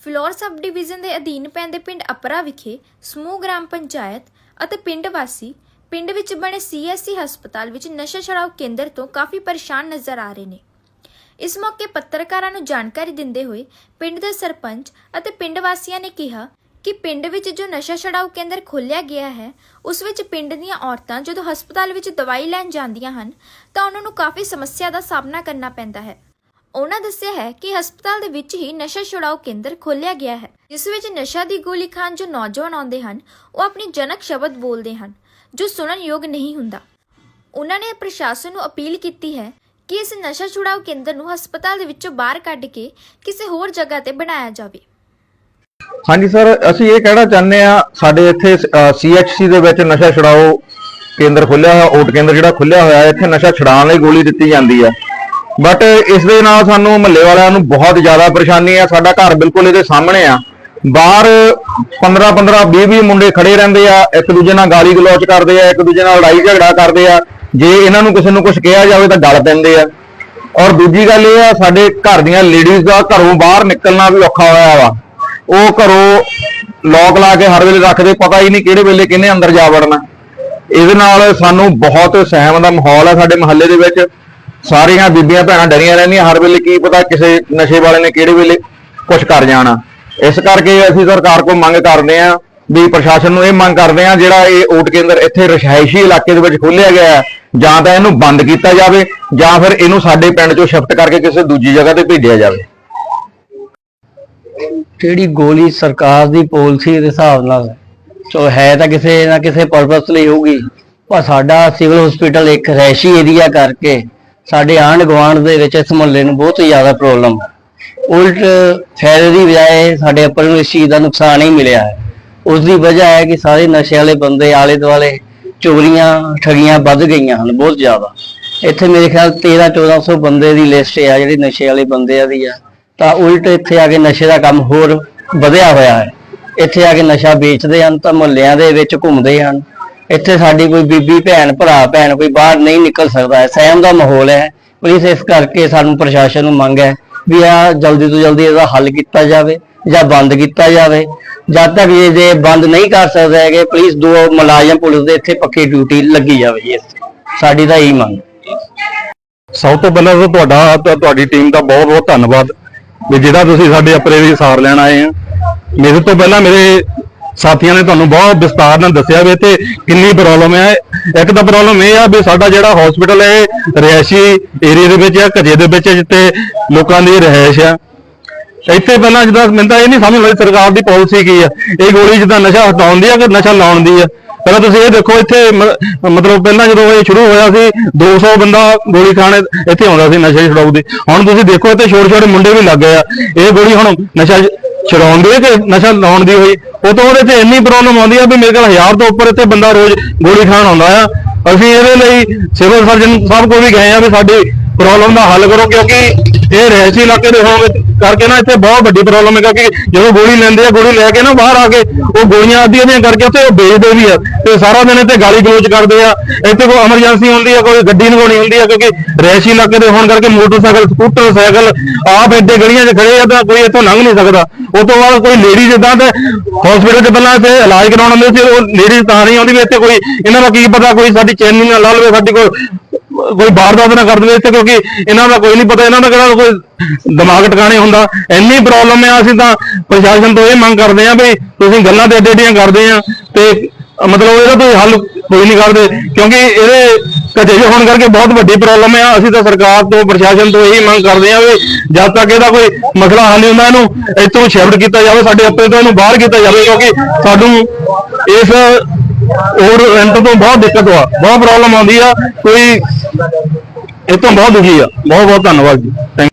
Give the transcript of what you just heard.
Floor sub division ਦੇ ਅਧੀਨ ਪੈਂਦੇ ਪਿੰਡ ਅਪਰਾ ਵਿਖੇ ਸਮੂਹ ਗ੍ਰਾਮ ਪੰਚਾਇਤ ਅਤੇ ਪਿੰਡ ਵਾਸੀ ਪਿੰਡ ਵਿੱਚ ਬਣੇ ਸੀਐਸਸੀ ਹਸਪਤਾਲ ਵਿੱਚ ਨਸ਼ਾ ਛੁਡਾਊ ਕੇਂਦਰ ਤੋਂ ਕਾਫੀ ਪਰੇਸ਼ਾਨ ਨਜ਼ਰ ਆ ਰਹੇ ਨੇ। ਇਸ ਮੌਕੇ ਪੱਤਰਕਾਰਾਂ ਨੂੰ ਜਾਣਕਾਰੀ ਦਿੰਦੇ ਹੋਏ ਪਿੰਡ ਦੇ ਸਰਪੰਚ ਅਤੇ ਪਿੰਡ ਵਾਸੀਆਂ ਨੇ ਕਿਹਾ ਕਿ ਪਿੰਡ ਵਿੱਚ ਜੋ ਨਸ਼ਾ ਛੁਡਾਊ ਕੇਂਦਰ ਖੋਲ੍ਹਿਆ ਗਿਆ ਹੈ, ਉਸ ਵਿੱਚ ਪਿੰਡ ਦੀਆਂ ਔਰਤਾਂ ਜਦੋਂ ਹਸਪਤਾਲ ਵਿੱਚ ਦਵਾਈ ਲੈਣ ਜਾਂਦੀਆਂ ਹਨ, ਤਾਂ ਉਹਨਾਂ ਨੂੰ ਕਾਫੀ ਸਮੱਸਿਆ ਦਾ ਸਾਹਮਣਾ ਕਰਨਾ ਪੈਂਦਾ ਹੈ। ਉਹਨਾਂ ਦੱਸਿਆ ਹੈ ਕਿ ਹਸਪਤਾਲ ਦੇ ਵਿੱਚ ਹੀ ਨਸ਼ਾ ਛੁਡਾਓ ਕੇਂਦਰ ਖੋਲ੍ਹਿਆ ਗਿਆ ਹੈ, ਜਿਸ ਵਿੱਚ ਨਸ਼ਾ ਦੀ ਗੋਲੀ ਖਾਨ ਜੋ ਨੌਜਵਾਨ ਆਉਂਦੇ ਹਨ, ਉਹ ਆਪਣੀ ਜਨਕ ਸ਼ਬਦ ਬੋਲਦੇ ਹਨ, ਜੋ ਸੁਣਨ ਯੋਗ ਨਹੀਂ ਹੁੰਦਾ। ਉਹਨਾਂ ਨੇ ਪ੍ਰਸ਼ਾਸਨ ਨੂੰ ਅਪੀਲ ਕੀਤੀ ਹੈ ਕਿ ਇਸ ਨਸ਼ਾ ਛੁਡਾਊ ਕੇਂਦਰ ਨੂੰ ਹਸਪਤਾਲ ਦੇ ਵਿੱਚੋਂ ਬਾਹਰ ਕੱਢ ਕੇ ਕਿਸੇ ਹੋਰ ਜਗ੍ਹਾ ਤੇ ਬਣਾਇਆ ਜਾਵੇ। ਹਾਂਜੀ, ਸਰ, ਅਸੀਂ ਇਹ ਕਹਿਣਾ ਚਾਹੁੰਦੇ ਆ ਸਾਡੇ ਇੱਥੇ ਸੀਐਚਸੀ ਦੇ ਵਿੱਚ ਨਸ਼ਾ ਛੁਡਾਓ ਕੇਂਦਰ ਖੁੱਲਿਆ ਹੋਇਆ, ਓਟ ਕੇਂਦਰ ਜਿਹੜਾ ਖੁੱਲਿਆ ਹੋਇਆ ਇੱਥੇ ਨਸ਼ਾ ਛੁਡਾਉਣ ਲਈ ਗੋਲੀ ਦਿੱਤੀ ਜਾਂਦੀ ਆ ਬਟ ਇਸ ਦੇ ਨਾਲ ਸਾਨੂੰ ਮਹੱਲੇ ਵਾਲਿਆਂ ਨੂੰ ਬਹੁਤ ਜ਼ਿਆਦਾ ਪਰੇਸ਼ਾਨੀ ਆ ਸਾਡਾ ਘਰ ਬਿਲਕੁਲ ਇਹਦੇ ਸਾਹਮਣੇ ਆ। ਬਾਹਰ 15 15 20 20 ਮੁੰਡੇ ਖੜੇ ਰਹਿੰਦੇ ਆ। ਇੱਕ ਦੂਜੇ ਨਾਲ ਗਾਲੀ ਗਲੋਚ ਕਰਦੇ ਆ, ਇੱਕ ਦੂਜੇ ਨਾਲ ਲੜਾਈ ਝਗੜਾ ਕਰਦੇ ਆ। ਜੇ ਇਹਨਾਂ ਨੂੰ ਕਿਸੇ ਨੂੰ ਕੁਝ ਕਿਹਾ ਜਾਵੇ ਤਾਂ ਗੱਲ ਪੈਂਦੇ ਆ। ਔਰ ਦੂਜੀ ਗੱਲ ਇਹ ਆ, ਸਾਡੇ ਘਰ ਦੀਆਂ ਲੇਡੀਜ਼ ਦਾ ਘਰੋਂ ਬਾਹਰ ਨਿਕਲਣਾ ਵੀ ਔਖਾ ਹੋਇਆ ਵਾ। ਉਹ ਘਰੋਂ ਲੋਕ ਲਾ ਕੇ ਹਰ ਵੇਲੇ ਰੱਖਦੇ, ਪਤਾ ਹੀ ਨਹੀਂ ਕਿਹੜੇ ਵੇਲੇ ਕਿਹਨੇ ਅੰਦਰ ਜਾ ਵੜਨਾ। ਇਹਦੇ ਨਾਲ ਸਾਨੂੰ ਬਹੁਤ ਸਹਿਮ ਦਾ ਮਾਹੌਲ ਹੈ ਸਾਡੇ ਮਹੱਲੇ ਦੇ ਵਿੱਚ। ਸਾਰੀਆਂ ਬੀਬੀਆਂ ਭੈਣਾਂ ਡਰੀਆਂ ਰਹਿੰਦੀਆਂ, ਹਰ ਵੇਲੇ ਕੀ ਪਤਾ ਕਿਸੇ ਨਸ਼ੇ ਵਾਲੇ ਨੇ ਕਿਹੜੇ ਵੇਲੇ ਕੁਝ ਕਰ ਜਾਣਾ। ਇਸ ਕਰਕੇ ਅਸੀਂ ਸਰਕਾਰ ਕੋਲ ਮੰਗ ਕਰਦੇ ਆਂ ਵੀ ਪ੍ਰਸ਼ਾਸਨ ਨੂੰ ਇਹ ਮੰਗ ਕਰਦੇ ਆਂ ਜਿਹੜਾ ਇਹ ਓਟ ਕੇਂਦਰ ਇੱਥੇ ਰਿਹਾਇਸ਼ੀ ਇਲਾਕੇ ਦੇ ਵਿੱਚ ਖੋਲ੍ਹਿਆ ਗਿਆ ਹੈ, ਜਾਂ ਤਾਂ ਇਹਨੂੰ ਬੰਦ ਕੀਤਾ ਜਾਵੇ, ਜਾਂ ਫਿਰ ਇਹਨੂੰ ਸਾਡੇ ਪਿੰਡ ਚੋਂ ਸ਼ਿਫਟ ਕਰਕੇ ਕਿਸੇ ਦੂਜੀ ਜਗ੍ਹਾ ਤੇ ਭੇਜਿਆ ਜਾਵੇ। ਜਿਹੜੀ ਗੋਲੀ ਸਰਕਾਰ ਦੀ ਪਾਲਿਸੀ ਦੇ ਹਿਸਾਬ ਨਾਲ? ਚਲੋ, ਹੈ ਤਾਂ ਕਿਸੇ ਨਾ ਕਿਸੇ ਪਰਪਸ ਲਈ ਹੋਊਗੀ, ਪਰ ਸਾਡਾ ਸਿਵਲ ਹਸਪੀਟਲ ਇੱਕ ਰਹਿਸ਼ੀ ਏਰੀਆ ਕਰਕੇ ਸਾਡੇ ਆਂਢ ਗੁਆਂਢ ਦੇ ਵਿੱਚ ਇਸ ਮੁਹੱਲੇ ਨੂੰ ਬਹੁਤ ਜ਼ਿਆਦਾ ਪ੍ਰੋਬਲਮ ਹੈ ਉਲਟ ਫਾਇਦੇ ਦੀ ਬਜਾਏ ਸਾਡੇ ਉੱਪਰ ਨੂੰ ਇਸ ਚੀਜ਼ ਦਾ ਨੁਕਸਾਨ ਹੀ ਮਿਲਿਆ ਹੈ। ਉਸ ਦੀ ਵਜ੍ਹਾ ਹੈ ਕਿ ਸਾਰੇ ਨਸ਼ੇ ਵਾਲੇ ਬੰਦੇ ਆਲੇ ਦੁਆਲੇ ਚੋਰੀਆਂ, ਠਗੀਆਂ ਵੱਧ ਗਈਆਂ ਹਨ, ਬਹੁਤ ਜ਼ਿਆਦਾ। ਇੱਥੇ ਮੇਰੇ ਖਿਆਲ 13 1400 ਬੰਦੇ ਦੀ ਲਿਸਟ ਆ, ਜਿਹੜੀ ਨਸ਼ੇ ਵਾਲੇ ਬੰਦਿਆਂ ਦੀ ਆ। ਤਾਂ ਉਲਟ ਇੱਥੇ ਆ ਕੇ ਨਸ਼ੇ ਦਾ ਕੰਮ ਹੋਰ ਵਧਿਆ ਹੋਇਆ ਹੈ। ਇੱਥੇ ਆ ਕੇ ਨਸ਼ਾ ਵੇਚਦੇ ਹਨ ਤਾਂ ਮੁਹੱਲਿਆਂ ਦੇ ਵਿੱਚ ਘੁੰਮਦੇ ਹਨ। ਇੱਥੇ ਸਾਡੀ ਕੋਈ ਬੀਬੀ, ਭੈਣ, ਭਰਾ, ਭੈਣ ਕੋਈ ਬਾਹਰ ਨਹੀਂ ਨਿਕਲ ਸਕਦਾ। ਹੈ ਸਹਿਮ ਦਾ ਮਾਹੌਲ ਹੈ। ਪੁਲਿਸ ਇਸ ਕਰਕੇ ਸਾਨੂੰ ਪ੍ਰਸ਼ਾਸਨ ਨੂੰ ਮੰਗ ਹੈ ਵੀ ਆ ਜਲਦੀ ਤੋਂ ਜਲਦੀ ਇਹਦਾ ਹੱਲ ਕੀਤਾ ਜਾਵੇ ਜਾਂ ਬੰਦ ਕੀਤਾ ਜਾਵੇ। ਜਦ ਤੱਕ ਇਹ ਜੇ ਬੰਦ ਨਹੀਂ ਕਰ ਸਕਦੇ ਹੈਗੇ, ਪੁਲਿਸ ਦੋ ਮੁਲਾਜ਼ਮ ਪੁਲਿਸ ਦੇ ਇੱਥੇ ਪੱਕੀ ਡਿਊਟੀ ਲੱਗੀ ਜਾਵੇ ਜੀ। ਸਾਡੀ ਤਾਂ ਇਹੀ ਮੰਗ। ਸਭ ਤੋਂ ਪਹਿਲਾਂ ਤਾਂ ਤੁਹਾਡਾ ਤੁਹਾਡੀ ਟੀਮ ਦਾ ਬਹੁਤ ਬਹੁਤ ਧੰਨਵਾਦ ਵੀ ਜਿਹੜਾ ਤੁਸੀਂ ਸਾਡੇ ਅਪਰੇ ਦੀ ਸਾਰ ਲੈਣ ਆਏ ਆ। ਮੇਰੇ ਤੋਂ ਪਹਿਲਾਂ ਮੇਰੇ ਸਾਥੀਆਂ ਨੇ ਤੁਹਾਨੂੰ ਬਹੁਤ ਵਿਸਤਾਰ ਨਾਲ ਦੱਸਿਆ ਵੀ ਇੱਥੇ ਕਿੰਨੀ ਪ੍ਰੋਬਲਮ ਹੈ। ਇੱਕ ਤਾਂ ਪ੍ਰੋਬਲਮ ਇਹ ਆ ਵੀ ਸਾਡਾ ਜਿਹੜਾ ਹਸਪੀਟਲ ਹੈ, ਇਹ ਰਿਹਾਇਸ਼ੀ ਏਰੀਆ ਦੇ ਵਿੱਚ ਆ ਘਜੇ ਦੇ ਵਿੱਚ ਜਿੱਥੇ ਲੋਕਾਂ ਦੀ ਰਿਹਾਇਸ਼ ਆ। ਇੱਥੇ ਪਹਿਲਾਂ ਜਿੱਦਾਂ ਮੈਨੂੰ ਤਾਂ ਇਹ ਨਹੀਂ ਸਮਝ ਲੱਗਦੀ ਸਰਕਾਰ ਦੀ ਪਾਲਿਸੀ ਕੀ ਆ। ਇਹ ਗੋਲੀ ਜਿੱਦਾਂ ਨਸ਼ਾ ਹਟਾਉਣ ਦੀ ਆ ਕਿ ਨਸ਼ਾ ਲਾਉਣ ਦੀ ਆ? ਪਹਿਲਾਂ ਤੁਸੀਂ ਇਹ ਦੇਖੋ, ਇੱਥੇ ਮਤਲਬ ਪਹਿਲਾਂ ਜਦੋਂ ਇਹ ਸ਼ੁਰੂ ਹੋਇਆ ਸੀ 200 ਬੰਦਾ ਗੋਲੀ ਖਾਣੇ ਇੱਥੇ ਆਉਂਦਾ ਸੀ ਨਸ਼ੇ ਛਡਾਊ ਦੀ। ਹੁਣ ਤੁਸੀਂ ਦੇਖੋ, ਇੱਥੇ ਛੋਟੇ ਛੋਟੇ ਮੁੰਡੇ ਵੀ ਲੱਗ ਗਏ ਆ। ਇਹ ਗੋਲੀ ਹੁਣ ਨਸ਼ਾ ਛਡਾਉਣ ਦੀ ਤੇ ਨਸ਼ਾ ਲਾਉਣ ਦੀ ਹੋਈ। ਉਹ ਤੋਂ ਉਹਦੇ ਤੇ ਇੰਨੀ ਪ੍ਰੋਬਲਮ ਆਉਂਦੀ ਆ ਵੀ ਮੇਰੇ ਕੋਲ 1000 ਤੋਂ ਉੱਪਰ ਇੱਥੇ ਬੰਦਾ ਰੋਜ਼ ਗੋਲੀ ਖਾਣ ਆਉਂਦਾ ਆ। ਅਸੀਂ ਇਹਦੇ ਲਈ ਸਿਵਲ ਸਰਜਨ ਸਾਹਿਬ ਕੋਲ ਵੀ ਗਏ ਆ ਵੀ ਸਾਡੀ ਪ੍ਰੋਬਲਮ ਦਾ ਹੱਲ ਕਰੋ ਕਿਉਂਕਿ ਇਹ ਰਹਿਸੀ ਇਲਾਕੇ ਦੇ ਹੋਣ ਕਰਕੇ ਨਾ ਇੱਥੇ ਬਹੁਤ ਵੱਡੀ ਪ੍ਰੋਬਲਮ ਹੈ ਕਿਉਂਕਿ ਜਦੋਂ ਗੋਲੀ ਲੈਂਦੇ ਆ, ਗੋਲੀ ਲੈ ਕੇ ਨਾ ਬਾਹਰ ਆ ਕੇ ਉਹ ਗੋਲੀਆਂ ਆਦੀਆਂ ਦੀਆਂ ਕਰਕੇ ਉੱਥੇ ਉਹ ਵੇਚਦੇ ਵੀ ਆ ਤੇ ਸਾਰਾ ਦਿਨ ਇੱਥੇ ਗਾਲੀ ਗਲੋਚ ਕਰਦੇ ਆ। ਇੱਥੇ ਕੋਈ ਐਮਰਜੈਂਸੀ ਹੁੰਦੀ ਆ, ਕੋਈ ਗੱਡੀ ਲਗਾਉਣੀ ਹੁੰਦੀ ਆ, ਕਿਉਂਕਿ ਰੈਸ਼ੀ ਇਲਾਕੇ ਦੇ ਹੋਣ ਕਰਕੇ ਮੋਟਰਸਾਈਕਲ, ਸਕੂਟਰ, ਸਾਈਕਲ ਆਪ ਇੱਥੇ ਗਲੀਆਂ 'ਚ ਖੜੇ ਆ ਤਾਂ ਕੋਈ ਇੱਥੋਂ ਲੰਘ ਨਹੀਂ ਸਕਦਾ। ਉਹ ਤੋਂ ਬਾਅਦ ਕੋਈ ਲੇਡੀ ਜਿੱਦਾਂ ਤੇ ਹਸਪੀਟਲ 'ਚ ਪਹਿਲਾਂ ਇੱਥੇ ਇਲਾਜ ਕਰਾਉਣ ਆਉਂਦੇ ਸੀ, ਉਹ ਲੇਡੀ ਤਾਂ ਨਹੀਂ ਆਉਂਦੀ ਵੀ ਇੱਥੇ ਕੋਈ, ਇਹਨਾਂ ਦਾ ਕੀ ਪਤਾ ਕੋਈ ਸਾਡੀ ਚੈਨੀ ਨਾ ਲਾ ਲਵੇ, ਸਾਡੀ ਕੋਈ ਕੋਈ ਵਾਰਦਾਤ ਨਾ ਕਰ ਦੇਵੇ ਇੱਥੇ, ਕਿਉਂਕਿ ਇਹਨਾਂ ਦਾ ਕੋਈ ਨਹੀਂ ਪਤਾ, ਇਹਨਾਂ ਦਾ ਕਿਹੜਾ ਕੋਈ ਦਿਮਾਗ ਟਿਕਾਣੇ ਹੁੰਦਾ। ਇੰਨੀ ਪ੍ਰੋਬਲਮ ਹੈ ਅਸੀਂ ਤਾਂ ਪ੍ਰਸ਼ਾਸਨ ਤੋਂ ਇਹ ਮੰਗ ਕਰਦੇ ਆ ਵੀ ਤੁਸੀਂ ਗੱਲਾਂ ਤੇ ਏਡੇ ਏਡੀਆਂ ਕਰਦੇ ਆ ਤੇ ਮਤਲਬ ਇਹਦਾ ਕੋਈ ਹੱਲ ਕੋਈ ਨਹੀਂ ਕਰਦੇ, ਕਿਉਂਕਿ ਇਹਦੇ ਕਚੇ ਹੋਣ ਕਰਕੇ ਬਹੁਤ ਵੱਡੀ ਪ੍ਰੋਬਲਮ ਹੈ ਅਸੀਂ ਤਾਂ ਸਰਕਾਰ ਤੋਂ, ਪ੍ਰਸ਼ਾਸਨ ਤੋਂ ਇਹੀ ਮੰਗ ਕਰਦੇ ਆ ਵੀ ਜਦ ਤੱਕ ਇਹਦਾ ਕੋਈ ਮਸਲਾ ਹੱਲ ਨਹੀਂ ਹੁੰਦਾ ਇਹਨੂੰ, ਇੱਥੋਂ ਸ਼ਿਫਟ ਕੀਤਾ ਜਾਵੇ, ਸਾਡੇ ਆਪਣੇ ਤੋਂ ਇਹਨੂੰ ਬਾਹਰ ਕੀਤਾ ਜਾਵੇ, ਕਿਉਂਕਿ ਸਾਨੂੰ ਇਸ ਔਰ ਰੈਂਟ ਤੋਂ ਬਹੁਤ ਦਿੱਕਤ ਆ ਬਹੁਤ ਪ੍ਰੋਬਲਮ ਆਉਂਦੀ ਆ, ਕੋਈ ਇਹ ਤੋਂ ਬਹੁਤ ਦੁਖੀ ਆ। ਬਹੁਤ ਬਹੁਤ ਧੰਨਵਾਦ ਜੀ। ਥੈਂਕ